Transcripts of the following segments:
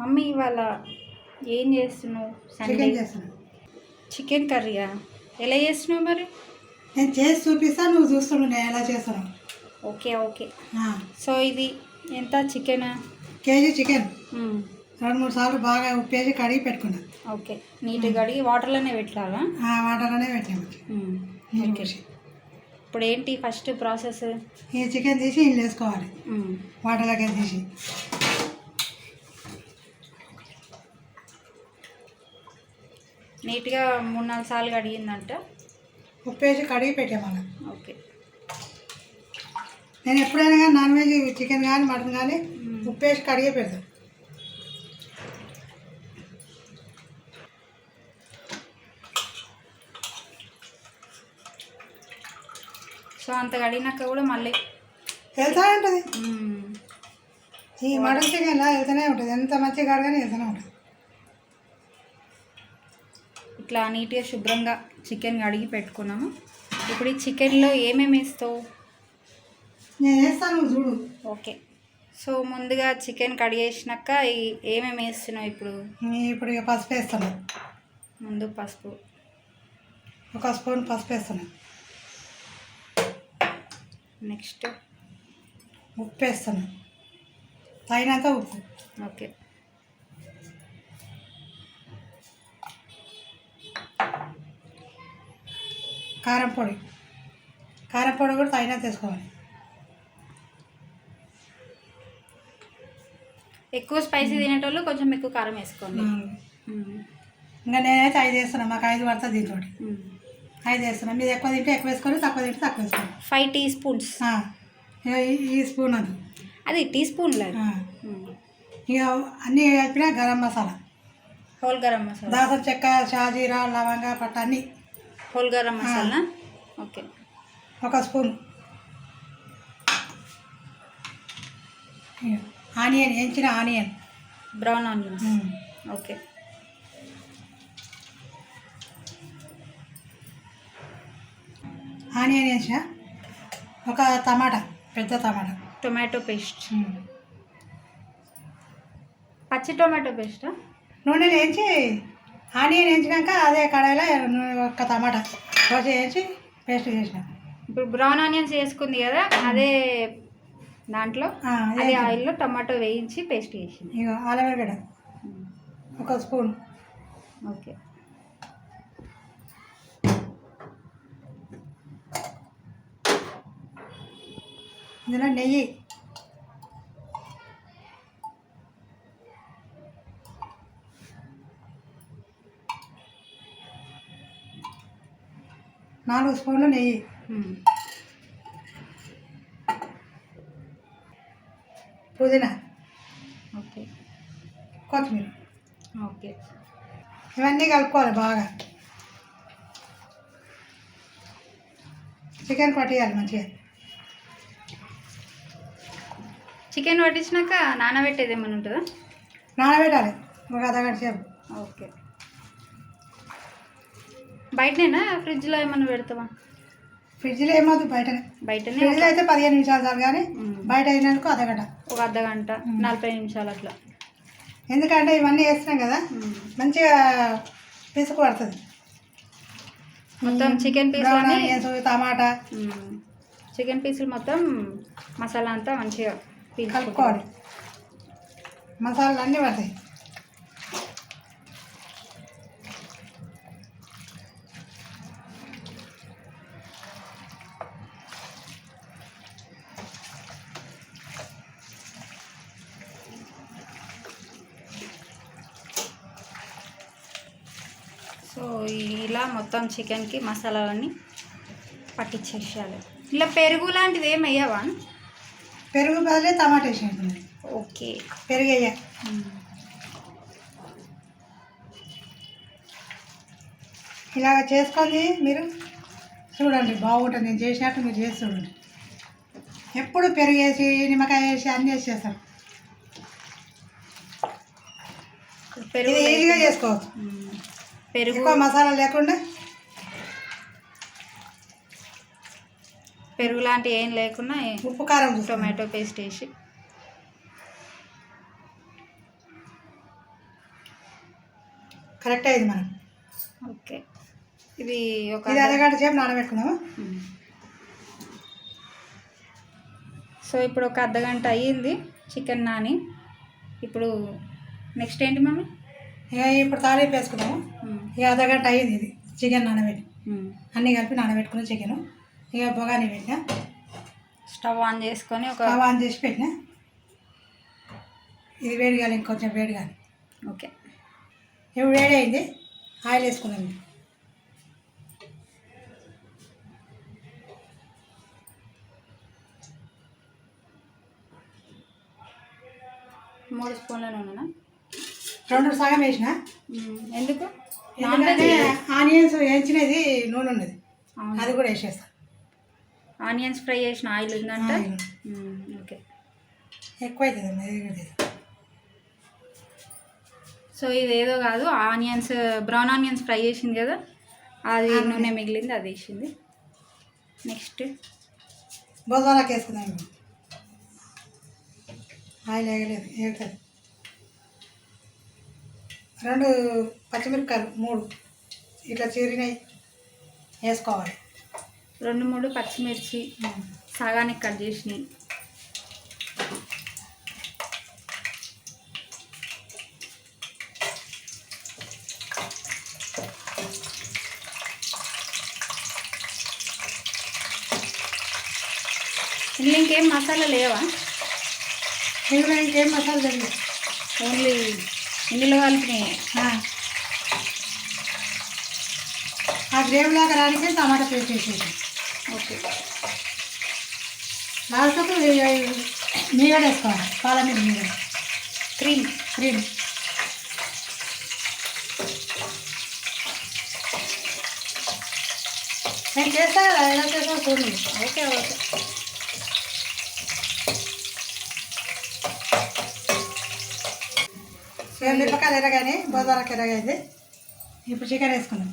Mummy ఇవాళ ఏం చేస్తున్నావు? సండే చికెన్ చేస్తాను చికెన్ కర్రీయా? ఎలా చేస్తున్నావు మరి? నేను చేసి చూపిస్తా నువ్వు చూస్తుండు నేను ఎలా చేస్తాను ఓకే ఓకే. సో ఇది ఎంత చికెన్? KG chicken. రెండు మూడు సార్లు బాగా ఉప్పేసి కడిగి పెట్టుకున్నా. ఓకే. నీట్గా కడిగి వాటర్లోనే పెట్టాలా? వాటర్లోనే పెట్టాము ఇప్పుడు ఏంటి ఫస్ట్ ప్రాసెస్? ఈ చికెన్ తీసి ఇంట్లో వేసుకోవాలి వాటర్లోకి తీసి. నీట్గా మూడు నాలుగు సార్లు కడిగిందంట. ఉప్పేసి కడిగి పెట్టామన్నా ఓకే. నేను ఎప్పుడైనా కానీ నాన్ వెజ్ చికెన్ కానీ మటన్ కానీ మ్మ్. ఉప్పేసి కడిగే పెడతాను సో అంత కడిగినాక కూడా మళ్ళీ వెళ్తా ఉంటుంది. ఈ మటన్ చికెన్లా వెళ్తూనే ఉంటుంది. ఎంత మంచిగా కడగానే వెళ్తూనే ఉంటుంది. ఇట్లా నీట్గా శుభ్రంగా చికెన్ కడిగి పెట్టుకున్నాము. ఇప్పుడు ఈ చికెన్లో ఏమేమి వేస్తావు? నేను వేస్తాను చూడు. ఓకే. సో ముందుగా చికెన్ కడిగేసినాక ఈ ఏమేమి వేస్తున్నావు ఇప్పుడు? ఇప్పుడు ఇక పసుపు వేస్తాను. ముందు పసుపు. ఒక స్పూన్ పసుపు వేస్తాను. నెక్స్ట్. ఉప్పు వేస్తాను. తగినంత ఉప్పు. ఓకే. కారం పొడి. కారం పొడి కూడా తగినంత వేసుకోవాలి. ఎక్కువ స్పైసీ తినేటోళ్ళు కొంచెం ఎక్కువ కారం వేసుకోండి. ఇంకా నేనైతే ఐదు వేస్తున్నాను మాకు ఐదు పడుతుంది మ్మ్. ఐదు వేస్తున్నాను మీరు ఎక్కువ తింటే ఎక్కువ వేసుకొని తక్కువ తింటే తక్కువ వేసుకోండి. Five tea spoons. ఈ- స్పూన్ అది. అది టీ స్పూన్ ఇక అన్నీ కలిపిన గరం మసాలా. హోల్ గరం మసాలా. దాసం చెక్క షాజీరా లవంగా పట్ట అన్నీ హోల్ గరం మసాలా. ఓకే. ఒక స్పూన్. ఆనియన్ ఎంచిన ఆనియన్. Brown onions. ఉమ్. ఓకే. ఆనియన్ వేసిన ఒక టమాటా పెద్ద టమాటా. Tomato paste. పచ్చి టొమాటో పేస్టా? నూనె వేయించి ఆనియన్ వేయించినాక అదే కడాయిలో నూనె ఒక టమాటా దోశ వేయించి పేస్ట్ చేసిన. ఇప్పుడు బ్రౌన్ ఆనియన్స్ వేసుకుంది కదా అదే దాంట్లో అదే అదే ఆయిల్లో టమాటో వేయించి పేస్ట్ చేసింది ఇక ఆలగడ్డ ఒక స్పూన్. ఓకే. ఇందులో నెయ్యి. నాలుగు స్పూన్లు నెయ్యి. పుదీనా. ఓకే. కొత్తిమీర. ఓకే. ఇవన్నీ కలుపుకోవాలి బాగా. చికెన్ పట్టేయాలి మంచిగా. చికెన్ పట్టించినాక నానబెట్టేది ఏమైనా ఉంటుందా? నానబెట్టాలి. ఒక అర్ధగంట సేపు. ఓకే. బయటనేనా? ఫ్రిడ్జ్లో ఏమైనా పెడతావా? ఫ్రిడ్జ్లో ఏమవుతుంది బయటనే. బయటనే ఫ్రిడ్జ్లో అయితే పదిహేను నిమిషాలు చాలు కానీ. బయట అయినందుకు అర్ధగంట. ఒక అర్ధ గంట నలభై నిమిషాలు అట్లా. ఎందుకంటే ఇవన్నీ వేస్తున్నాం కదా. మంచిగా పిసుకు పడుతుంది. మొత్తం చికెన్ ఆనియన్స్ టమాటా. చికెన్ పీసులు మొత్తం మసాలా అంతా మంచిగా కలుపుకోవాలి. మసాలాలు అన్నీ పడతాయి సో ఇలా మొత్తం చికెన్కి మసాలాలన్నీ పట్టించేసేయాలి. ఇలా పెరుగు లాంటిది ఏం వేయవా? పెరుగు బదులే టమాటా వేసినట్టు ఓకే. పెరుగు వేయ ఇలా చేసుకొని మీరు చూడండి బాగుంటుంది. నేను చేసినట్టు మీరు చేసి చూడండి. ఎప్పుడు పెరుగు వేసి నిమ్మకాయ వేసి అన్నీ వేసి చేస్తారు పెరుగు ఈజీగా చేసుకోవచ్చు. పెరుగు మసాలా లేకుండా పెరుగు లాంటి ఏం లేకుండా ఏ- ఉప్పు కారం టొమాటో పేస్ట్ వేసి. కరెక్ట్ అయింది మనం ఓకే. ఇది ఒక ఇది అరగంట సేపు నానబెట్టుకున్నాము. సో ఇప్పుడు ఒక అర్ధ గంట అయ్యింది చికెన్ నాని. ఇప్పుడు నెక్స్ట్ ఏంటి మమ్మీ? ఇక ఇప్పుడు తాలింపు వేసుకున్నాము. ఇక అర్ధ గంట అయ్యింది ఇది చికెన్ నానబెట్టి. అన్నీ కలిపి నానబెట్టుకున్న చికెను. ఇక బొగాని పెట్టిన స్టవ్ ఆన్ చేసుకొని ఒక స్టవ్ ఆన్ చేసి పెట్టిన. ఇది వేడి కాలి ఇంకొంచెం వేడి కాలి ఓకే. ఇప్పుడు వేడి అయింది. ఆయిల్ వేసుకుందాం. మూడు స్పూన్ల నూనెనా? రెండు సగం వేసిన. ఎందుకు? ఆనియన్స్ వేయించినది నూనె ఉన్నది. అది కూడా వేసేస్తాను ఆనియన్స్ ఫ్రై చేసిన ఆయిల్ ఉందంటే. ఓకే. ఎక్కువ అవుతుంది. సో ఇది ఏదో కాదు ఆనియన్స్ బ్రౌన్ ఆనియన్స్ ఫ్రై చేసింది కదా అది నూనె మిగిలింది అది వేసింది. నెక్స్ట్. బొజాలకు వేసుకుందాం ఆయిల్ వేయలేదు వేగుతుంది రెండు పచ్చిమిరపకాయలు మూడు. ఇట్లా చీరినాయి వేసుకోవాలి. రెండు మూడు పచ్చిమిర్చి సగానికి కట్ చేసినాయి. ఇందులో ఇంకేం మసాలా లేవా? ఇందులో ఇంకేం మసాలా తెలియదు ఓన్లీ ఇందులో కలిపినాయి. ఆ. గ్రేవీ లాగా రానికి టమాటా పేస్ట్ వేసేసి ఓకే. లాస్ట్కు మీగడ వేసుకోవాలి. పాల మీద మీగడ. క్రీమ్. క్రీమ్. నేను చేస్తా కదా ఎలా చేస్తా చూడండి. Okay okay. మిరపకాయలు ఎరగానే బోదాలకు ఎరగైంది ఇప్పుడు చికెన్ వేసుకుందాం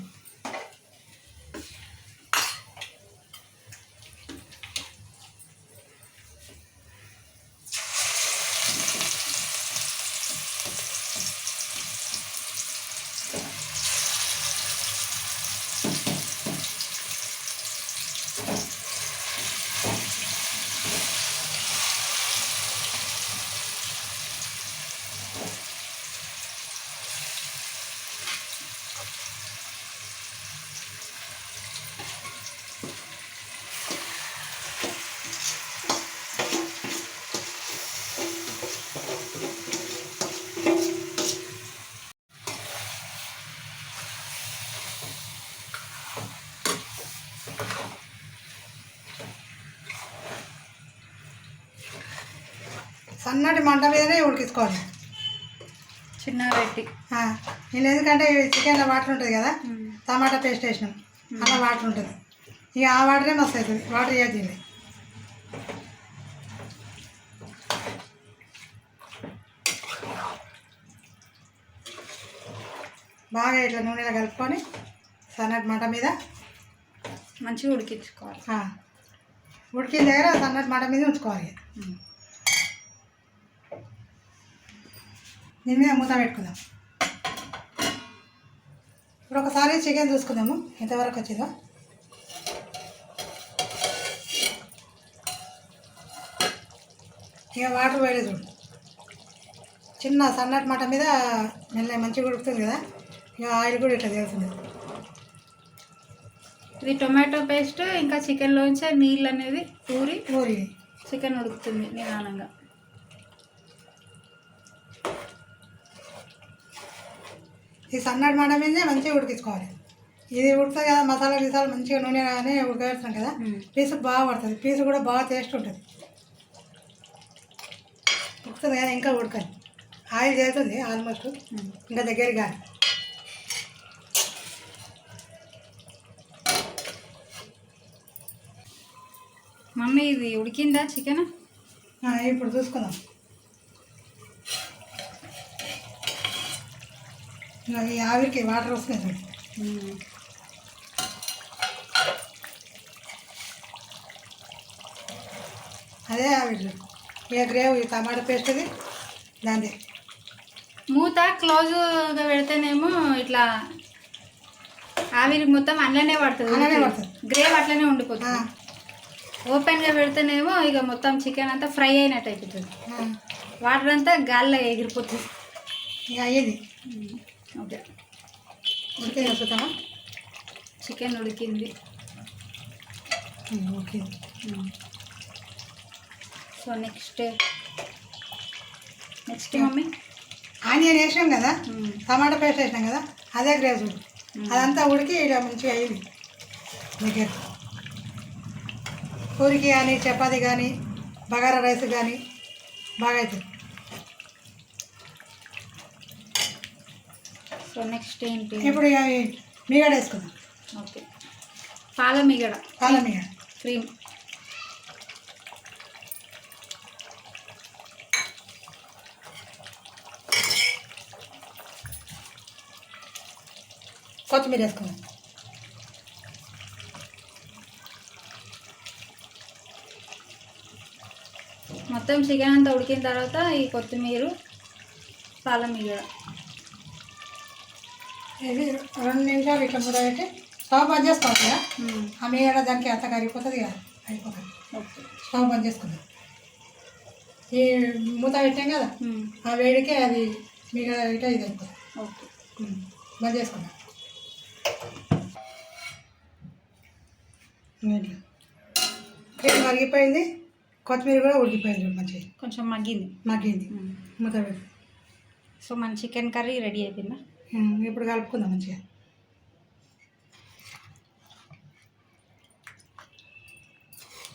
సన్నటి మంట మీదనే ఉడికించుకోవాలి. చిన్నగా పెట్టి నేను ఎందుకంటే చికెన్లో వాటర్ ఉంటుంది కదా టమాటా పేస్ట్ వేసినాం అలా వాటర్ ఉంటుంది. ఇక ఆ వాటరే మస్తు అవుతుంది వాటర్ దీన్ని బాగా ఇట్లా నూనెలో కలుపుకొని సన్నటి మంట మీద మంచిగా ఉడికించుకోవాలి. ఉడికిన దగ్గర సన్నటి మంట మీద ఉంచుకోవాలి. దీని మీద మూత పెట్టుకుందాం. ఇప్పుడు ఒకసారి చికెన్ చూసుకుందాము. ఎంతవరకు వచ్చిందో. ఇక వాటర్ వేయలేదు చూడు. చిన్న సన్నటి మాట మీద మెల్ల మంచిగా ఉడుకుతుంది కదా. ఇక ఆయిల్ కూడా ఇట్లా తెలుస్తుంది ఇది టొమాటో పేస్ట్ ఇంకా చికెన్లోంచే నీళ్ళు అనేది ఊరి ఊరి. చికెన్ ఉడుకుతుంది నిదానంగా. ఈ సన్నటి మాట మీదనే మంచిగా ఉడికించుకోవాలి. ఇది ఉడుతుంది కదా మసాలా గీసాలు మంచిగా నూనె కానీ ఉడకబెడతాం కదా పీసు బాగా పడుతుంది. పీసు కూడా బాగా టేస్ట్ ఉంటుంది. ఉడుకుతుంది కదా ఇంకా ఉడకాలి ఆయిల్ చేస్తుంది ఆల్మోస్ట్ ఇంకా దగ్గరికి కానీ మమ్మీ ఇది ఉడికిందా చికెన్? ఇప్పుడు చూసుకుందాం. ఈ ఆవిరికి వాటర్ వస్తుంది అదే ఆవిరి ఇక గ్రేవీ టమాటా పేస్ట్ ఇది దాంది. మూత క్లోజ్గా పెడితేనేమో ఇట్లా ఆవిరి మొత్తం అందులోనే పడుతుంది. అందులోనే పడుతుంది. గ్రేవ్ అట్లనే ఉండిపోతుంది. ఓపెన్గా పెడితేనేమో ఇక మొత్తం చికెన్ అంతా ఫ్రై అయినట్టు అయిపోతుంది. వాటర్ అంతా గాల్లో ఎగిరిపోతుంది. ఇక అయ్యేది. ఓకే. ఉడికే వస్తుందా చికెన్ ఉడికింది. Okay. So next next mummy? Onion వేసాం కదా? టమాటా పేస్ట్ వేసినాం కదా? అదే చూడు. అదంతా ఉడికి ఇలా మంచిగా అయ్యింది దగ్గర పూరికి కానీ చపాతి కానీ బగారా రైస్ కానీ బాగా అవుతుంది. సో నెక్స్ట్ ఏంటి? ఇప్పుడు మీగడ వేసుకుందాం. ఓకే. పాల మిగడ. పాల మీగడ. క్రీమ్. కొత్తిమీర వేసుకుందాం. మొత్తం చికెన్ అంతా ఉడికిన తర్వాత ఈ కొత్తిమీర పాల మిగడ. ఇది రెండు నిమిషాలు ఇట్లా మూత పెట్టి స్టవ్ బంద్ చేసుకోవాలి కదా? ఆ మీగడ దానికి అంత కరిగిపోతుంది కదా? అయిపోతుంది. ఓకే. స్టవ్ బంద్ చేసుకుందాం. ఈ మూత పెట్టాం కదా? ఆ వేడికి అది మీగడ ఇట ఇది అయిపోతుంది. ఓకే. బంద్ చేసుకుందాం. క్రీమ్ మరిగిపోయింది కొత్తిమీర కూడా ఉడికిపోయింది మంచిగా. కొంచెం మగ్గింది. మగ్గింది. మూత పెట్టి. సో మన చికెన్ కర్రీ రెడీ అయిపోయిందా? ఇప్పుడు కలుపుకుందాం మంచిగా.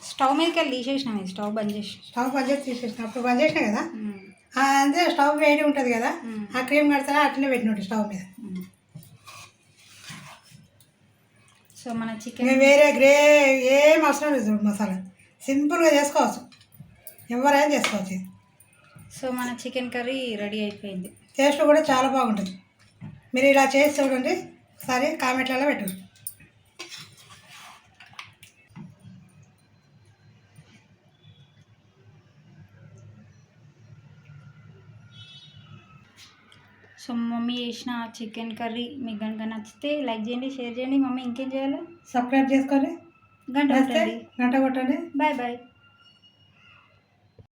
స్టవ్ మీదకి వెళ్ళి తీసేసినాం ఇది స్టవ్ బంద్ చేసి. స్టవ్ బంద్ చేసి తీసేసిన అప్పుడు బంద్ చేసినా కదా? అంతే స్టవ్ వేడి ఉంటుంది కదా. ఆ క్రీమ్ కడతా అట్లనే పెట్టినట్టు స్టవ్ మీద. సో మన చికెన్ వేరే గ్రే ఏం అవసరం లేదు చూడు మసాలా. సింపుల్గా చేసుకోవచ్చు. ఎవరైనా చేసుకోవచ్చు. సో మన చికెన్ కర్రీ రెడీ అయిపోయింది. టేస్ట్ కూడా చాలా బాగుంటుంది. మీరు ఇలా చేసి చూడండి. ఒకసారి కామెంట్లలో పెట్టండి సో మమ్మీ చేసిన చికెన్ కర్రీ మీకు కనుక నచ్చితే లైక్ చేయండి షేర్ చేయండి. మమ్మీ ఇంకేం చేయాలి? సబ్స్క్రైబ్ చేసుకోండి గంట కొట్టండి. గంట కొట్టండి. Bye bye.